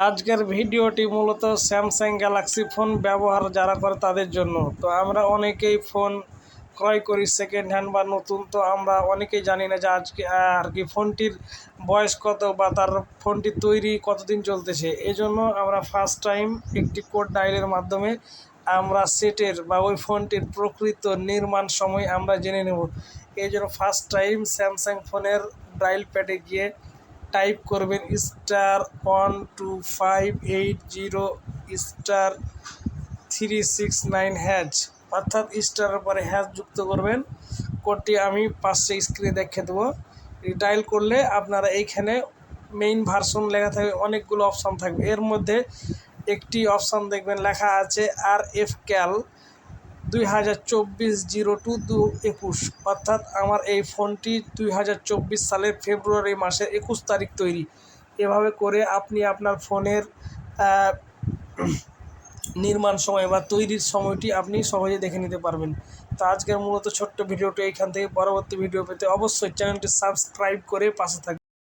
আজকের ভিডিওটি মূলত স্যামসাং গ্যালাক্সি ফোন ব্যবহার যারা করে তাদের জন্য। তো আমরা অনেকেই ফোন ক্রয় করি সেকেন্ড হ্যান্ড বা নতুন। তো আমরা অনেকেই জানি না যে আজকে আর কি ফোনটির বয়স কত বা তার ফোনটি তৈরি কতদিন চলতেছে। এজন্য আমরা ফার্স্ট টাইম একটি কোড ডায়ালের মাধ্যমে আমরা সেটের বা ওই ফোনটির প্রকৃত নির্মাণ সময় আমরা জেনে নেব। এই জন্য ফার্স্ট টাইম স্যামসাং ফোনের ডায়াল প্যাডে গিয়ে টাইপ করবেন star one two five eight zero star three six nine hash অর্থাৎ স্টারের পরে হ্যাজ যুক্ত করবেন। কোডটি আমি পাশে স্ক্রিনে দেখে দেবো। ডায়াল করলে আপনারা এইখানে মেইন ভার্সন লেখা থাকবে, অনেকগুলো অপশান থাকবে। এর মধ্যে একটি অপশান দেখবেন লেখা আছে আর এফ ক্যাল দুই হাজার চব্বিশ জিরো টু দু একুশ, অর্থাৎ আমার এই ফোনটি দুই হাজার চব্বিশ সালের ফেব্রুয়ারি মাসের একুশ তারিখ তৈরি। এভাবে করে আপনি আপনার ফোনের নির্মাণ সময় বা তৈরির সময়টি আপনি সহজে দেখে নিতে পারবেন। তো আজকের মূলত ছোট্ট ভিডিওটি এইখান থেকে পরবর্তী ভিডিও পেতে অবশ্যই চ্যানেলটি সাবস্ক্রাইব করে পাশে থাকবেন।